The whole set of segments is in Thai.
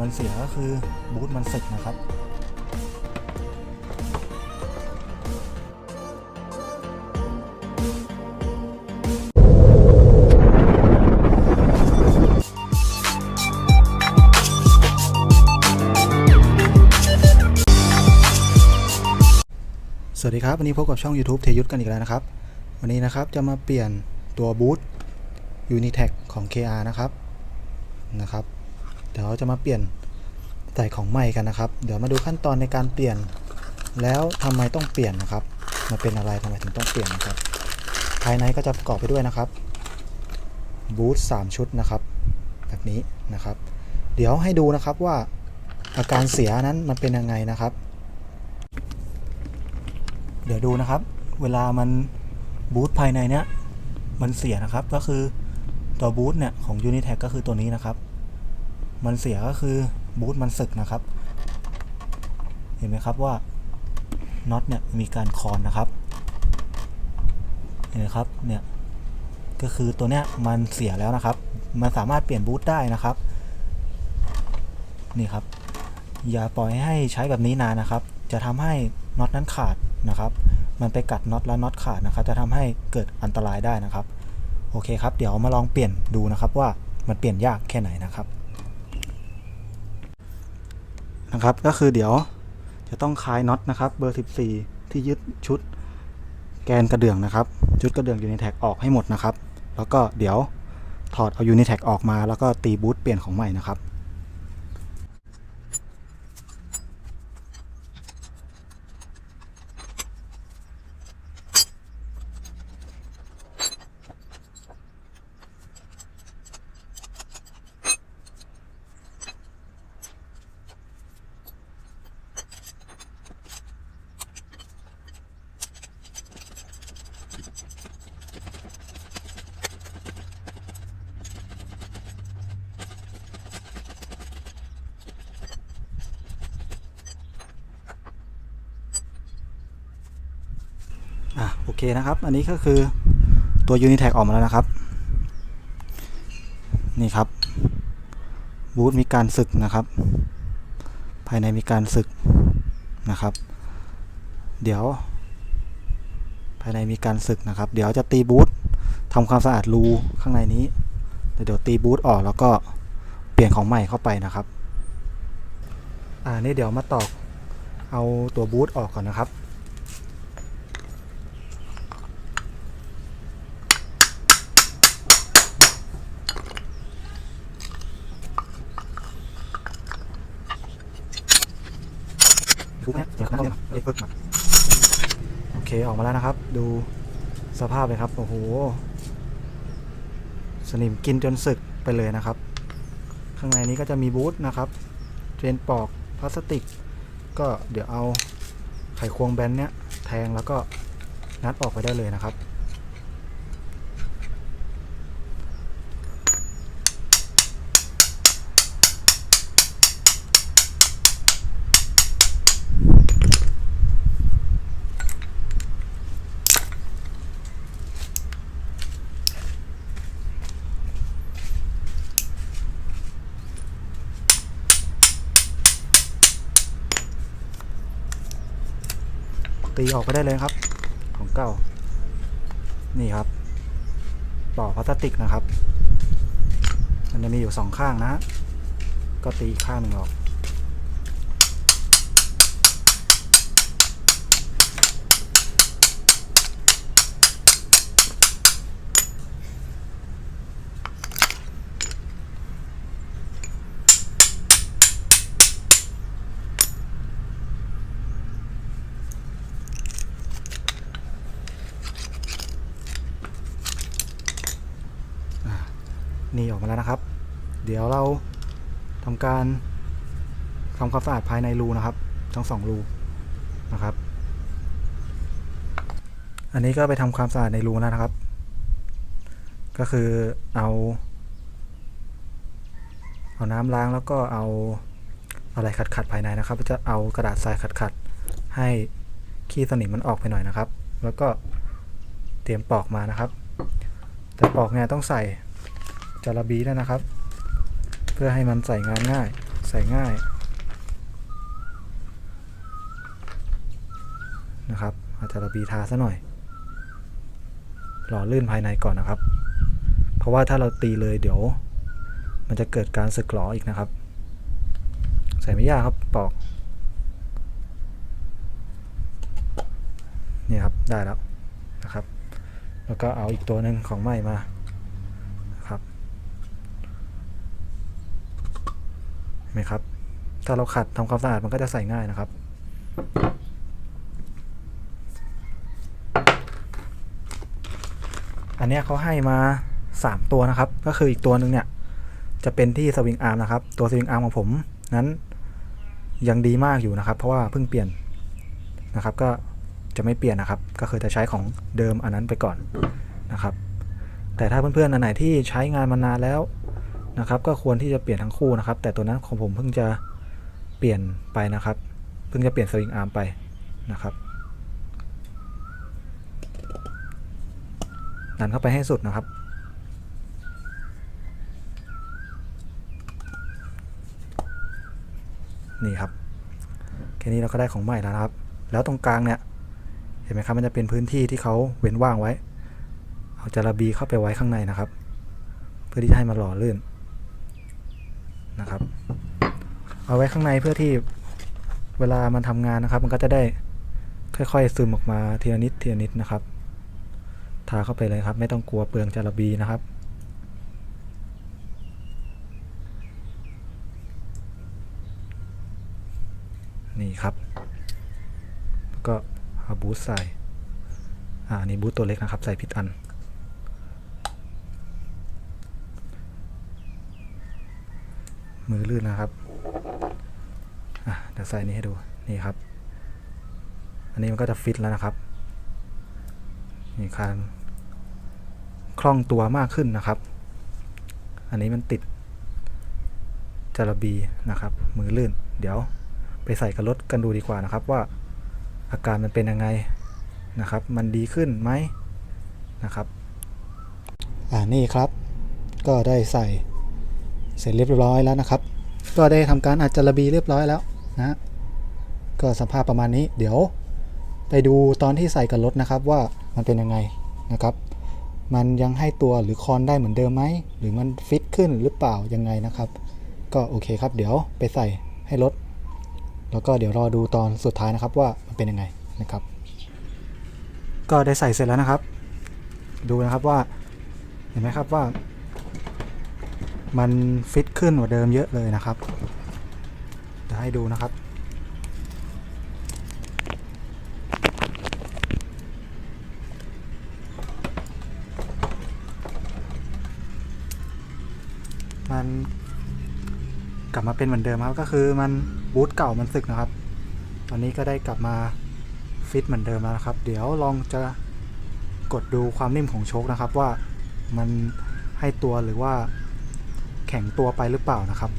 มันเสียก็คือบูทมันสึกนะครับสวัสดีครับ วันนี้พบกับช่อง YouTube เทยุทธกันอีกแล้วนะครับ วันนี้นะครับจะมาเปลี่ยนตัวบูท Unitech ของ KR นะครับนะครับ เดี๋ยวจะมาเปลี่ยนใส่ของใหม่กันนะครับ เดี๋ยวมาดูขั้นตอนในการเปลี่ยน แล้วทำไมต้องเปลี่ยนนะครับมันเป็นอะไรทำไมถึงต้องเปลี่ยนนะครับ ภายในก็จะประกอบไปด้วยนะครับบูท3ชุดนะครับ แบบนี้นะครับ เดี๋ยวให้ดูนะครับว่าอาการเสียนั้นมันเป็นยังไงนะครับ เดี๋ยวดูนะครับ เวลามันบูทภายในเนี้ยมันเสียนะครับก็คือตัวบูทเนี่ยของ Unitech ก็คือตัวนี้นะครับ มันเสียก็คือบูทมันสึกนะครับ เห็นไหมครับว่าน็อตเนี่ยมีการคอนนะครับ เห็นไหมครับเนี่ยก็คือตัวเนี้ยมันเสียแล้วนะครับ มันสามารถเปลี่ยนบูทได้นะครับ นี่ครับ อย่าปล่อยให้ใช้แบบนี้นานนะครับ จะทำให้น็อตนั้นขาดนะครับ มันไปกัดน็อตแล้วน็อตขาดนะครับ จะทำให้เกิดอันตรายได้นะครับ โอเคครับ เดี๋ยวมาลองเปลี่ยนดูนะครับว่ามันเปลี่ยนยากแค่ไหนนะครับ นะครับ ก็คือเดี๋ยวจะต้องคลายน็อตนะครับ เบอร์ 14 ที่ยึดชุดแกนกระเดื่องนะครับ ชุดกระเดื่องยูนิแท็กออกให้หมดนะครับ แล้วก็เดี๋ยวถอดเอายูนิแท็กออกมาแล้วก็ตีบูทเปลี่ยนของใหม่นะครับ เคนะครับ อันนี้ก็คือตัว Unitec ออกมาแล้วนะครับ นี่ครับ บูทมีการสึกนะครับ ภายในมีการสึกนะครับ เดี๋ยว ภายในมีการสึกนะครับ เดี๋ยวจะตีบูททำความสะอาดรูข้างในนี้แต่เดี๋ยวตีบูทออกแล้วก็เปลี่ยนของใหม่เข้าไปนะครับ อ่า นี่เดี๋ยวมาตอกเอาตัวบูทออกก่อนนะครับ ทุกเนี่ยเดี๋ยวเขาเรียกฝึกมาโอเคออกมาแล้วนะครับ ดูสภาพเลยครับ โอ้โห สนิมกินจนสึกไปเลยนะครับ ข้างในนี้ก็จะมีบูทนะครับเทรนปอกพลาสติก ก็เดี๋ยวเอาไขควงแบนเนี้ยแทงแล้วก็งัดออกไปได้เลยนะครับ ตีออกไปได้เลยครับ ของเก่า นี่ครับปอกพลาสติกนะครับ มันจะมีอยู่สองข้างนะ ก็ตีข้างหนึ่งออก นี่ออกมาแล้วนะครับ เดี๋ยวเราทำการทำความสะอาดภายในรูนะครับ ทั้งสองรูนะครับ อันนี้ก็ไปทำความสะอาดในรูแล้วนะครับ ก็คือเอาเอาน้ำล้างแล้วก็เอาอะไรขัดขัดภายในนะครับ จะเอากระดาษทรายขัดขัดให้ขี้สนิมมันออกไปหน่อยนะครับ แล้วก็เตรียมปอกมานะครับ แต่ปอกเนี่ยต้องใส่ จาระบีด้วนะครับ เพื่อให้มันใส่งานง่าย ใส่ง่ายนะครับอาจจะระบีทาซะหน่อย หล่อลื่นภายในก่อนนะครับ เพราะว่าถ้าเราตีเลยเดี๋ยว มันจะเกิดการสึกหลออีกนะครับ ใส่ไม่ยากครับปอกนี่ครับได้แล้วนะครับ แล้วก็เอาอีกตัวหนึ่งของใหม่มานะครับเห็น ไหมครับ ถ้าเราขัดทำความสะอาดมันก็จะใส่ง่ายนะครับ อันนี้เขาให้มา 3 ตัวนะครับ ก็คืออีกตัวหนึ่งเนี่ย จะเป็นที่สวิงอาร์มนะครับ ตัวสวิงอาร์มของผมนั้นยังดีมากอยู่นะครับ เพราะว่าเพิ่งเปลี่ยนนะครับ ก็จะไม่เปลี่ยนนะครับ ก็คือจะใช้ของเดิมอันนั้นไปก่อนนะครับ แต่ถ้าเพื่อนๆอันไหนที่ใช้งานมานานแล้ว นะครับ ก็ควรที่จะเปลี่ยนทั้งคู่นะครับ แต่ตัวนั้นของผมเพิ่งจะเปลี่ยนไปนะครับ เพิ่งจะเปลี่ยนสวิงอาร์มไปนะครับดันเข้าไปให้สุดนะครับ นี่ครับ แค่นี้เราก็ได้ของใหม่แล้วนะครับ แล้วตรงกลางเนี่ย เห็นไหมครับ มันจะเป็นพื้นที่ที่เขาเว้นว่างไว้ เอาจาระบีเข้าไปไว้ข้างในนะครับ เพื่อที่จะให้มันหล่อลื่น นะครับ เอาไว้ข้างในเพื่อที่เวลามันทำงานนะครับ มันก็จะได้ค่อยๆซึมออกมาทีละนิดทีละนิดนะครับ ทาเข้าไปเลยครับ ไม่ต้องกลัวเปลืองจาระบีนะครับนี่ครับ ก็เอาบูทใส่ อ่านนี่บูทตัวเล็กนะครับ ใส่ผิดอัน มือลื่นนะครับเดี๋ยวใส่นี้ให้ดูนี่ครับ อันนี้มันก็จะฟิตแล้วนะครับนี่การคล่องตัวมากขึ้นนะครับ อันนี้มันติดจาระบีนะครับ มือลื่น เดี๋ยวไปใส่กับรถกันดูดีกว่านะครับ ว่าอาการมันเป็นยังไงนะครับ มันดีขึ้นไหมนะครับ อ่านี่ครับ ก็ได้ใส่ เสร็จเรียบร้อยแล้วนะครับ ก็ได้ทำการอัดจาระบีเรียบร้อยแล้วนะก็สภาพประมาณนี้ เดี๋ยวไปดูตอนที่ใส่กับรถนะครับว่ามันเป็นยังไงนะครับ มันยังให้ตัวหรือคอนได้เหมือนเดิมไหมหรือมันฟิตขึ้นหรือเปล่ายังไงนะครับ ก็โอเคครับ เดี๋ยวไปใส่ให้รถแล้วก็เดี๋ยวรอดูตอนสุดท้ายนะครับว่ามันเป็นยังไงนะครับ ก็ได้ใส่เสร็จแล้วนะครับ ดูนะครับว่าเห็นไหมครับว่า มันฟิตขึ้นกว่าเดิมเยอะเลยนะครับเดี๋ยวให้ดูนะครับ มันกลับมาเป็นเหมือนเดิมครับ ก็คือมันบูทเก่ามันสึกนะครับ ตอนนี้ก็ได้กลับมาฟิตเหมือนเดิมแล้วนะครับ เดี๋ยวลองจะกดดูความนิ่มของโชคนะครับว่ามันให้ตัวหรือว่า แข็งตัวไปหรือเปล่านะครับ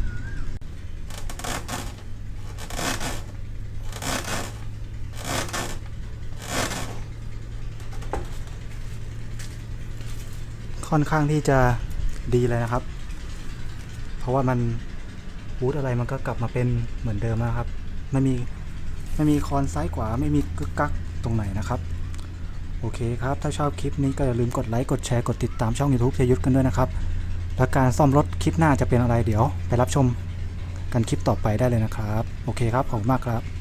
ค่อนข้างที่จะดีเลยนะครับ เพราะว่ามันบูทอะไรมันก็กลับมาเป็นเหมือนเดิมนะครับ ไม่มีไม่มีคอนซ้ายขวาไม่มีกึกกักตรงไหนนะครับ โอเคครับ ถ้าชอบคลิปนี้ก็อย่าลืมกดไลค์ กดแชร์ กดติดตามช่อง YouTube เทยุทธกันด้วยนะครับ และการซ่อมรถคลิปหน้าจะเป็นอะไรเดี๋ยว ไปรับชมกันคลิปต่อไปได้เลยนะครับ โอเคครับ ขอบคุณมากครับ